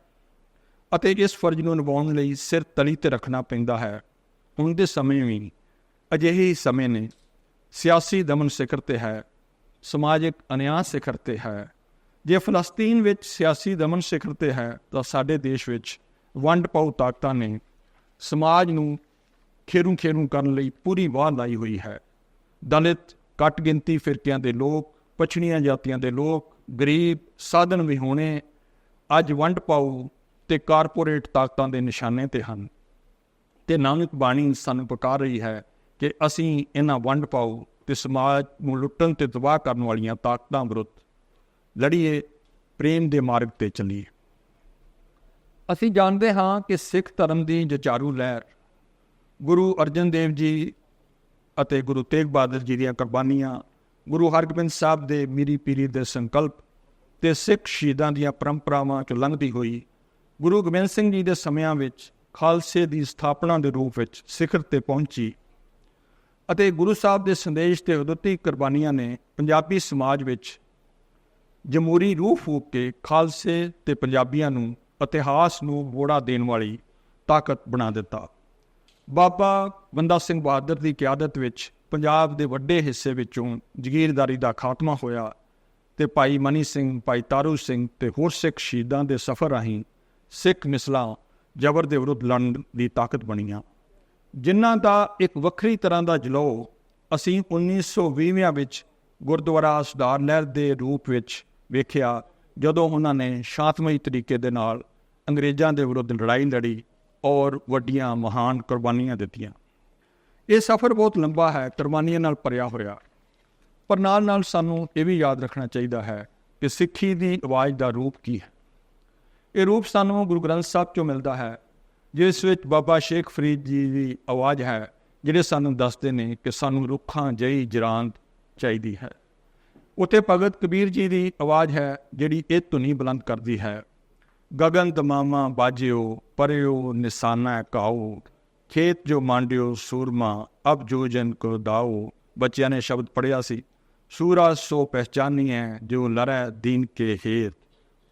ਅਤੇ ਇਸ ਫਰਜ਼ ਨੂੰ ਨਿਭਾਉਣ ਲਈ ਸਿਰ ਤਲੀ ਤੇ ਰੱਖਣਾ ਪੈਂਦਾ ਹੈ। ਹੁਣ ਦੇ ਸਮੇਂ ਵੀ ਅਜਿਹੇ ਸਮੇਂ ਨੇ। ਸਿਆਸੀ ਦਮਨ ਸਿਖਰ ਤੇ ਹੈ, ਸਮਾਜਿਕ ਅਨਿਆਂ ਸਿਖਰ ਤੇ ਹੈ। ਜੇ ਫਲਸਤੀਨ ਵਿੱਚ ਸਿਆਸੀ ਦਮਨ ਸਿਖਰ ਤੇ ਹੈ, ਤਾਂ ਸਾਡੇ ਦੇਸ਼ ਵਿੱਚ ਵੰਡ ਪਾਉ ਤਾਕਤਾਂ ਨੇ। ਸਮਾਜ ਨੂੰ ਖੇਰੂ ਖੇਰੂ ਕਰਨ ਲਈ ਪੂਰੀ ਵਾਹ ਲਾਈ ਹੋਈ ਹੈ। ਦਲਿਤ, ਘੱਟ ਗਿਣਤੀ ਫਿਰਕਿਆਂ ਦੇ ਲੋਕ, ਪਛੜੀਆਂ ਜਾਤੀਆਂ ਦੇ ਲੋਕ, ਗਰੀਬ, ਸਾਧਨ ਵਿਹੋਣੇ ਅੱਜ ਵੰਡ ਪਾਉ ਤੇ ਕਾਰਪੋਰੇਟ ਤਾਕਤਾਂ ਦੇ ਨਿਸ਼ਾਨੇ ਤੇ ਹਨ। ਤੇ ਨਾਨਕ ਬਾਣੀ ਸਾਨੂੰ ਪੁਕਾਰ ਰਹੀ ਹੈ ਕਿ ਅਸੀਂ ਇਹਨਾਂ ਵੰਡ ਪਾਉ ਤੇ ਸਮਾਜ ਨੂੰ ਲੁੱਟਣ ਤੇ ਤਬਾਹ ਕਰਨ ਵਾਲੀਆਂ ਤਾਕਤਾਂ ਵਿਰੁੱਧ ਲੜੀਏ, ਪ੍ਰੇਮ ਦੇ ਮਾਰਗ ਤੇ ਚੱਲੀਏ। ਅਸੀਂ ਜਾਣਦੇ ਹਾਂ ਕਿ ਸਿੱਖ ਧਰਮ ਦੀ ਜਚਾਰੂ ਲਹਿਰ, ਗੁਰੂ ਅਰਜਨ ਦੇਵ ਜੀ ਅਤੇ ਗੁਰੂ ਤੇਗ ਬਹਾਦਰ ਜੀ ਦੀਆਂ ਕੁਰਬਾਨੀਆਂ, ਗੁਰੂ ਹਰਗੋਬਿੰਦ ਸਾਹਿਬ ਦੇ ਮੀਰੀ ਪੀਰੀ ਦੇ ਸੰਕਲਪ ਤੇ ਸਿੱਖ ਸ਼ਹੀਦਾਂ ਦੀਆਂ ਪਰੰਪਰਾਵਾਂ ਚੋਂ ਲੰਘਦੀ ਹੋਈ, ਗੁਰੂ ਗੋਬਿੰਦ ਸਿੰਘ ਜੀ ਦੇ ਸਮਿਆਂ ਵਿੱਚ ਖਾਲਸੇ ਦੀ ਸਥਾਪਨਾ ਦੇ ਰੂਪ ਵਿੱਚ ਸਿਖਰ ਤੇ ਪਹੁੰਚੀ ਅਤੇ ਗੁਰੂ ਸਾਹਿਬ ਦੇ ਸੰਦੇਸ਼ ਤੇ ਉਦਤੀ ਕੁਰਬਾਨੀਆਂ ਨੇ ਪੰਜਾਬੀ ਸਮਾਜ ਵਿੱਚ ਜਮਹੂਰੀ ਰੂਹ ਫੂਕ ਕੇ ਖਾਲਸੇ ਤੇ ਪੰਜਾਬੀਆਂ ਨੂੰ ਇਤਿਹਾਸ ਨੂੰ ਮੋੜਾ ਦੇਣ ਵਾਲੀ ਤਾਕਤ ਬਣਾ ਦਿੱਤਾ। ਬਾਬਾ ਬੰਦਾ ਸਿੰਘ ਬਹਾਦਰ ਦੀ ਕਿਆਦਤ ਵਿੱਚ ਪੰਜਾਬ ਦੇ ਵੱਡੇ ਹਿੱਸੇ ਵਿੱਚੋਂ ਜ਼ਗੀਰਦਾਰੀ ਦਾ ਖਾਤਮਾ ਹੋਇਆ ਤੇ ਭਾਈ ਮਨੀ ਸਿੰਘ, ਭਾਈ ਤਾਰੂ ਸਿੰਘ ਤੇ ਹੋਰ ਸਿੱਖ ਸ਼ਹੀਦਾਂ ਦੇ ਸਫ਼ਰ ਰਾਹੀਂ ਸਿੱਖ ਮਿਸਲਾਂ ਜ਼ਬਰ ਦੇ ਵਿਰੁੱਧ ਲੜਨ ਦੀ ਤਾਕਤ ਬਣੀਆਂ। ਜਿਨ੍ਹਾਂ ਦਾ ਇੱਕ ਵੱਖਰੀ ਤਰ੍ਹਾਂ ਦਾ ਜਲੋ ਅਸੀਂ 1920ਵਿਆਂ ਵਿੱਚ ਗੁਰਦੁਆਰਾ ਸੁਧਾਰ ਲਹਿਰ ਦੇ ਰੂਪ ਵਿੱਚ ਵੇਖਿਆ, ਜਦੋਂ ਉਹਨਾਂ ਨੇ ਸ਼ਾਂਤਮਈ ਤਰੀਕੇ ਦੇ ਨਾਲ ਅੰਗਰੇਜ਼ਾਂ ਦੇ ਵਿਰੁੱਧ ਲੜਾਈ ਲੜੀ ਔਰ ਵੱਡੀਆਂ ਮਹਾਨ ਕੁਰਬਾਨੀਆਂ ਦਿੱਤੀਆਂ। ਇਹ ਸਫ਼ਰ ਬਹੁਤ ਲੰਬਾ ਹੈ, ਕੁਰਬਾਨੀਆਂ ਨਾਲ ਭਰਿਆ ਹੋਇਆ। ਪਰ ਨਾਲ ਨਾਲ ਸਾਨੂੰ ਇਹ ਵੀ ਯਾਦ ਰੱਖਣਾ ਚਾਹੀਦਾ ਹੈ ਕਿ ਸਿੱਖੀ ਦੀ ਆਵਾਜ਼ ਦਾ ਰੂਪ ਕੀ ਹੈ। ਇਹ ਰੂਪ ਸਾਨੂੰ ਗੁਰੂ ਗ੍ਰੰਥ ਸਾਹਿਬ ਚੋਂ ਮਿਲਦਾ ਹੈ, ਜਿਸ ਵਿੱਚ ਬਾਬਾ ਸ਼ੇਖ ਫਰੀਦ ਜੀ ਦੀ ਆਵਾਜ਼ ਹੈ, ਜਿਹੜੇ ਸਾਨੂੰ ਦੱਸਦੇ ਨੇ ਕਿ ਸਾਨੂੰ ਰੁੱਖਾਂ ਜਈ ਜਰਾਂਦ ਚਾਹੀਦੀ ਹੈ। ਉਤੇ ਭਗਤ ਕਬੀਰ ਜੀ ਦੀ ਆਵਾਜ਼ ਹੈ, ਜਿਹੜੀ ਇਹ ਧੁਨੀ ਬੁਲੰਦ ਕਰਦੀ ਹੈ। ਗगन ਦਮਾਮਾ ਬਾਜਿਓ, ਪਰਿਓ, ਨਿਸ਼ਾਨਾ ਕਾਓ, ਖੇਤ ਜੋ ਮਾਂਡਿਓ, ਸੂਰਮਾ, ਅਬ ਜੋ ਜਨ ਕੋ ਦਾਓ। ਬੱਚਿਆਂ ਨੇ ਸ਼ਬਦ ਪੜਿਆ ਸੀ, ਸੂਰਾ ਸੋ ਪਹਿਚਾਨੀਐ, ਜੋ ਲਰੈ ਦੀਨ ਕੇ ਹੇਤ।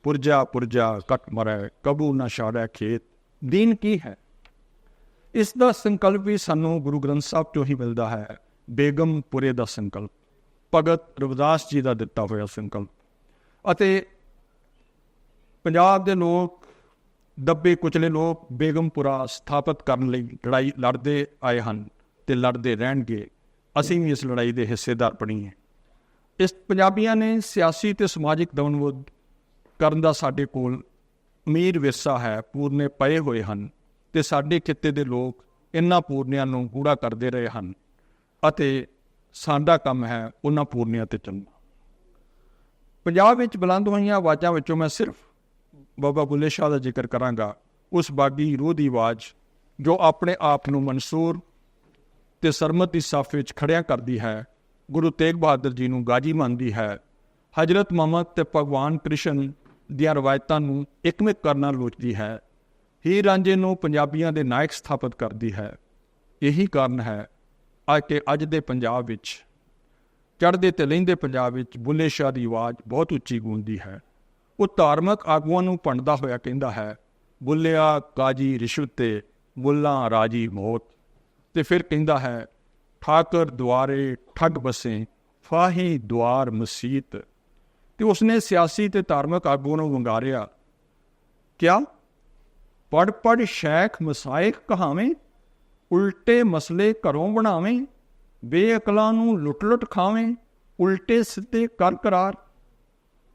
ਪੁਰਜਾ ਪੁਰਜਾ, ਕਟ ਮਰੈ, ਕਬੂ ਨਾ ਸ਼ਾਰੈ ਖੇਤ। ਦੀਨ ਕੀ ਹੈ? ਇਸ ਦਾ ਸੰਕਲਪ ਵੀ ਸਾਨੂੰ ਗੁਰੂ ਗ੍ਰੰਥ ਸਾਹਿਬ ਤੋਂ ਹੀ ਮਿਲਦਾ ਹੈ। ਬੇਗਮਪੁਰੇ ਦਾ ਸੰਕਲਪ। ਭਗਤ ਰਵਿਦਾਸ ਜੀ ਦਾ ਦਿੱਤਾ ਹੋਇਆ ਸੰਕਲਪ। ਅਤੇ ਪੰਜਾਬ ਦੇ ਲੋਕ ਦੱਬੇ ਕੁਚਲੇ ਲੋਕ ਬੇਗਮਪੁਰਾ ਸਥਾਪਿਤ ਕਰਨ ਲਈ ਲੜਾਈ ਲੜਦੇ ਆਏ ਹਨ ਤੇ ਲੜਦੇ ਰਹਿਣਗੇ। ਅਸੀਂ ਵੀ ਇਸ ਲੜਾਈ ਦੇ ਹਿੱਸੇਦਾਰ ਬਣੀਏ। ਇਸ ਪੰਜਾਬੀਆਂ ਨੇ ਸਿਆਸੀ ਤੇ ਸਮਾਜਿਕ ਦਮਨਵੁੱਧ ਕਰਨ ਦਾ ਸਾਡੇ ਕੋਲ ਅਮੀਰ ਵਿਰਸਾ ਹੈ, ਪੂਰਨੇ ਪਏ ਹੋਏ ਹਨ ਤੇ ਸਾਡੇ ਖਿੱਤੇ ਦੇ ਲੋਕ ਇਨ੍ਹਾਂ ਪੂਰਨਿਆਂ ਨੂੰ ਪੂਰਾ ਕਰਦੇ ਰਹੇ ਹਨ ਅਤੇ ਸਾਡਾ ਕੰਮ ਹੈ ਉਹਨਾਂ ਪੂਰਨਿਆਂ ਤੇ ਚੱਲਣਾ। ਪੰਜਾਬ ਵਿੱਚ ਬੁਲੰਦ ਹੋਈਆਂ ਆਵਾਜ਼ਾਂ ਵਿੱਚੋਂ ਮੈਂ ਸਿਰਫ ਬਾਬਾ ਬੁੱਲੇ ਸ਼ਾਹ ਦਾ ਜ਼ਿਕਰ ਕਰਾਂਗਾ, ਉਸ ਬਾਗੀ ਰੂਹ ਦੀ ਆਵਾਜ਼ ਜੋ ਆਪਣੇ ਆਪ ਨੂੰ ਮਨਸੂਰ ਤੇ ਸਰਮਤ ਦੀ ਸਾਫ਼ ਵਿੱਚ ਖੜਿਆ ਕਰਦੀ ਹੈ, ਗੁਰੂ ਤੇਗ ਬਹਾਦਰ ਜੀ ਨੂੰ ਗਾਜੀ ਮੰਨਦੀ ਹੈ। ਹਜ਼ਰਤ ਮੁਹੰਮਦ ਤੇ ਭਗਵਾਨ ਕ੍ਰਿਸ਼ਨ ਦੀਆਂ ਰਵਾਇਤਾਂ ਨੂੰ ਇਕਮਿਕ ਕਰਨਾ ਲੋਚਦੀ ਹੈ। ਹੀਰ ਰਾਂਝੇ ਨੂੰ ਪੰਜਾਬੀਆਂ ਦੇ ਨਾਇਕ ਸਥਾਪਿਤ ਕਰਦੀ ਹੈ। ਇਹੀ ਕਾਰਨ ਹੈ ਅੱਜ ਕਿ ਅੱਜ ਦੇ ਪੰਜਾਬ ਵਿੱਚ ਚੜ੍ਹਦੇ ਤੇ ਲਹਿੰਦੇ ਪੰਜਾਬ ਵਿੱਚ ਬੁੱਲੇ ਸ਼ਾਹ ਦੀ ਆਵਾਜ਼ ਬਹੁਤ ਉੱਚੀ ਗੂੰਜਦੀ ਹੈ। ਉਹ ਧਾਰਮਿਕ ਆਗੂਆਂ ਨੂੰ ਭੰਡਦਾ ਹੋਇਆ ਕਹਿੰਦਾ ਹੈ, ਬੁੱਲਿਆ ਕਾਜੀ ਰਿਸ਼ਵਤ ਤੇ ਮੁੱਲਾ ਰਾਜੀ ਮੌਤ। ਤੇ ਫਿਰ ਕਹਿੰਦਾ ਹੈ, ਠਾਕਰ ਦੁਆਰੇ ਠੱਗ ਬਸੇ, ਫਾਹੀ ਦੁਆਰ ਮਸੀਤ। ਤੇ ਉਸਨੇ ਸਿਆਸੀ ਤੇ ਧਾਰਮਿਕ ਆਗੂਆਂ ਨੂੰ ਵੰਗਾਰਿਆ। ਕਿਆ? ਪੜ ਪੜ ਸ਼ੈਖ ਮਸਾਇਕ ਕਹਾਵੇਂ? ਉਲਟੇ ਮਸਲੇ ਘਰੋਂ ਬਣਾਵੇਂ? ਬੇਅਕਲਾਂ ਨੂੰ ਲੁੱਟ ਲੁੱਟ ਖਾਵੇਂ? ਉਲਟੇ ਸਿੱਧੇ ਕਰ ਕਰਾਰ?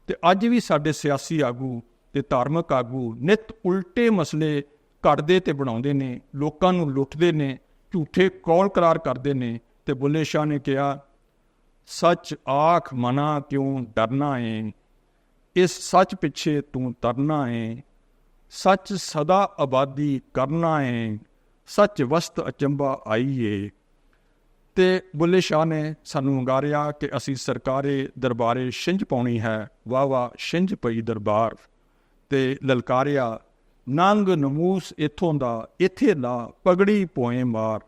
ਤੇ ਅੱਜ ਵੀ ਸਾਡੇ ਸਿਆਸੀ ਆਗੂ ਤੇ ਧਾਰਮਿਕ ਆਗੂ ਨਿਤ ਉਲਟੇ ਮਸਲੇ ਘੜਦੇ ਤੇ ਬਣਾਉਂਦੇ ਨੇ, ਲੋਕਾਂ ਨੂੰ ਲੁੱਟਦੇ ਨੇ, ਝੂਠੇ ਕੌਲ ਕਰਾਰ ਕਰਦੇ ਨੇ ਤੇ ਬੁੱਲੇ ਸ਼ਾਹ ਨੇ ਕਿਹਾ, ਸੱਚ ਆਖ ਮਨਾ ਕਿਉਂ ਡਰਨਾ ਏ? ਇਸ ਸੱਚ ਪਿੱਛੇ ਤੂੰ ਤਰਨਾ ਏ? ਸੱਚ ਸਦਾ ਆਬਾਦੀ ਕਰਨਾ ਏ? ਸੱਚ ਵਸਤ ਅਚੰਬਾ ਆਈਏ ਤੇ ਬੁੱਲੇ ਸ਼ਾਹ ਨੇ ਸਾਨੂੰ ਵੰਗਾਰਿਆ ਕਿ ਅਸੀਂ ਸਰਕਾਰੇ ਦਰਬਾਰੇ ਛਿੰਝ ਪਾਉਣੀ ਹੈ, ਵਾਹ ਵਾਹ ਛਿੰਝ ਪਈ ਦਰਬਾਰ। ਤੇ ਲਲਕਾਰਿਆ, ਨੰਗ ਨਮੂਸ ਇਥੋਂ ਦਾ ਇੱਥੇ ਲਾ ਪਗੜੀ ਪੋਏ ਮਾਰ।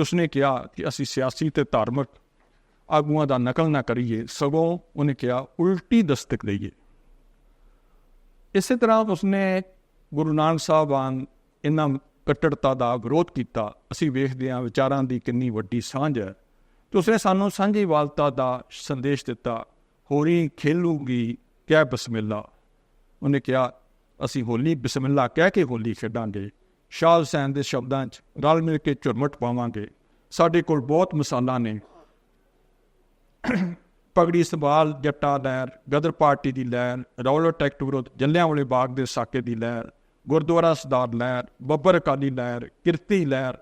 ਉਸਨੇ ਕਿਹਾ ਕਿ ਅਸੀਂ ਸਿਆਸੀ ਤੇ ਧਾਰਮਿਕ ਆਗੂਆਂ ਦਾ ਨਕਲ ਨਾ ਕਰੀਏ, ਸਗੋਂ ਉਹਨੇ ਕਿਹਾ, ਉਲਟੀ ਦਸਤਕ ਦਈਏ। ਇਸੇ ਤਰ੍ਹਾਂ ਉਸਨੇ ਗੁਰੂ ਨਾਨਕ ਸਾਹਿਬਾਨ ਇਹਨਾਂ ਕੱਟੜਤਾ ਦਾ ਵਿਰੋਧ ਕੀਤਾ। ਅਸੀਂ ਵੇਖਦੇ ਹਾਂ ਵਿਚਾਰਾਂ ਦੀ ਕਿੰਨੀ ਵੱਡੀ ਸਾਂਝ ਹੈ। ਤੇ ਉਸਨੇ ਸਾਨੂੰ ਸਾਂਝੀ ਵਾਲਤਾ ਦਾ ਸੰਦੇਸ਼ ਦਿੱਤਾ, ਹੋਰੀ ਖੇਲੂਗੀ ਕਹਿ ਬismillah ਉਹਨੇ ਕਿਹਾ, ਅਸੀਂ ਹੋਲੀ ਬਿਸਮਿਲ੍ਲਾ ਕਹਿ ਕੇ ਹੋਲੀ ਖੇਡਾਂਗੇ। ਸ਼ਾਹ ਹੁਸੈਨ ਦੇ ਸ਼ਬਦਾਂ 'ਚ ਰਲ ਮਿਲ ਕੇ ਝੁਰਮਟ ਪਾਵਾਂਗੇ। ਸਾਡੇ ਕੋਲ ਬਹੁਤ ਮਿਸਾਲਾਂ ਨੇ। ਪਗੜੀ ਸੰਭਾਲ, ਜੱਟਾ ਲਹਿਰ ਗਦਰ ਪਾਰਟੀ ਦੀ ਲਹਿਰ ਰੌਲਟ ਐਕਟ ਵਿਰੁੱਧ ਜਲਿਆਂਵਾਲੇ ਬਾਗ ਦੇ ਸਾਕੇ ਦੀ ਲਹਿਰ ਗੁਰਦੁਆਰਾ ਸਦਾਰ ਲਹਿਰ ਬੱਬਰ ਅਕਾਲੀ ਲਹਿਰ ਕਿਰਤੀ ਲਹਿਰ,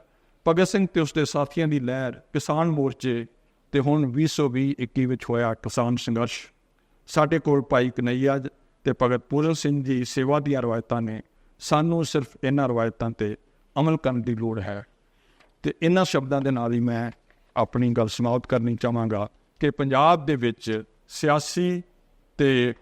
ਭਗਤ ਸਿੰਘ ਤੇ ਉਸਦੇ ਸਾਥੀਆਂ ਦੀ ਲਹਿਰ, ਕਿਸਾਨ ਮੋਰਚੇ ਤੇ ਹੁਣ 2020 21 ਵਿੱਚ ਹੋਇਆ ਕਿਸਾਨ ਸੰਘਰਸ਼। ਸਾਡੇ ਕੋਲ ਭਾਈ ਕਨਈਆ ਤੇ ਭਗਤ ਪੂਰਨ ਸਿੰਘ ਜੀ ਸੇਵਾ ਦੀਆਂ ਰਵਾਇਤਾਂ ਨੇ। ਸਾਨੂੰ ਸਿਰਫ ਇਹਨਾਂ ਰਵਾਇਤਾਂ ਤੇ ਅਮਲ ਕਰਨ ਦੀ ਲੋੜ ਹੈ। ਤੇ ਇਹਨਾਂ ਸ਼ਬਦਾਂ ਦੇ ਨਾਲ ਹੀ ਮੈਂ ਆਪਣੀ ਗੱਲ ਸਮਾਪਤ ਕਰਨੀ ਚਾਹਾਂਗਾ ਕਿ ਪੰਜਾਬ ਦੇ ਵਿੱਚ ਸਿਆਸੀ ਤੇ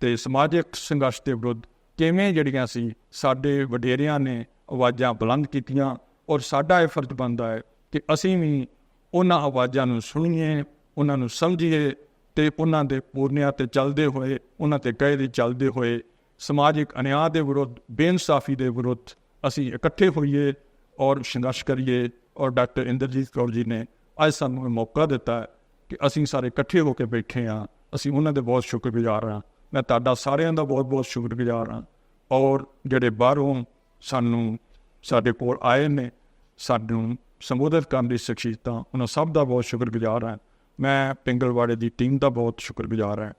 ਤੇ ਸਮਾਜਿਕ ਸੰਘਰਸ਼ ਦੇ ਵਿਰੁੱਧ ਕਿਵੇਂ ਜਿਹੜੀਆਂ ਸੀ ਸਾਡੇ ਵਡੇਰਿਆਂ ਨੇ ਆਵਾਜ਼ਾਂ ਬੁਲੰਦ ਕੀਤੀਆਂ ਔਰ ਸਾਡਾ ਇਹ ਫਰਜ਼ ਬਣਦਾ ਹੈ ਕਿ ਅਸੀਂ ਵੀ ਉਹਨਾਂ ਆਵਾਜ਼ਾਂ ਨੂੰ ਸੁਣੀਏ, ਉਹਨਾਂ ਨੂੰ ਸਮਝੀਏ ਤੇ ਉਹਨਾਂ ਦੇ ਪੂਰਨਿਆਂ ਤੇ ਚੱਲਦੇ ਹੋਏ, ਉਹਨਾਂ ਤੇ ਕਹੇ ਦੇ ਚੱਲਦੇ ਹੋਏ ਸਮਾਜਿਕ ਅਨਿਆਂ ਦੇ ਵਿਰੁੱਧ, ਬੇਇਨਸਾਫੀ ਦੇ ਵਿਰੁੱਧ ਅਸੀਂ ਇਕੱਠੇ ਹੋਈਏ ਔਰ ਸੰਘਰਸ਼ ਕਰੀਏ ਔਰ ਡਾਕਟਰ ਇੰਦਰਜੀਤ ਕੌਰ ਜੀ ਨੇ ਅੱਜ ਸਾਨੂੰ ਇਹ ਮੌਕਾ ਦਿੱਤਾ ਕਿ ਅਸੀਂ ਸਾਰੇ ਇਕੱਠੇ ਹੋ ਕੇ ਬੈਠੇ ਹਾਂ, ਅਸੀਂ ਉਹਨਾਂ ਦੇ ਬਹੁਤ ਸ਼ੁਕਰਗੁਜ਼ਾਰ ਹਾਂ। ਮੈਂ ਤੁਹਾਡਾ ਸਾਰਿਆਂ ਦਾ ਬਹੁਤ ਬਹੁਤ ਸ਼ੁਕਰਗੁਜ਼ਾਰ ਹਾਂ। ਔਰ ਜਿਹੜੇ ਬਾਹਰੋਂ ਸਾਨੂੰ ਸਾਡੇ ਕੋਲ ਆਏ ਨੇ, ਸਾਨੂੰ ਸੰਬੋਧਿਤ ਕਰਨ ਦੀ ਸ਼ਖਸੀਅਤਾਂ, ਉਹਨਾਂ ਸਭ ਦਾ ਬਹੁਤ ਸ਼ੁਕਰਗੁਜ਼ਾਰ ਹਾਂ। ਮੈਂ ਪਿੰਗਲਵਾੜੇ ਦੀ ਟੀਮ ਦਾ ਬਹੁਤ ਸ਼ੁਕਰਗੁਜ਼ਾਰ ਹਾਂ।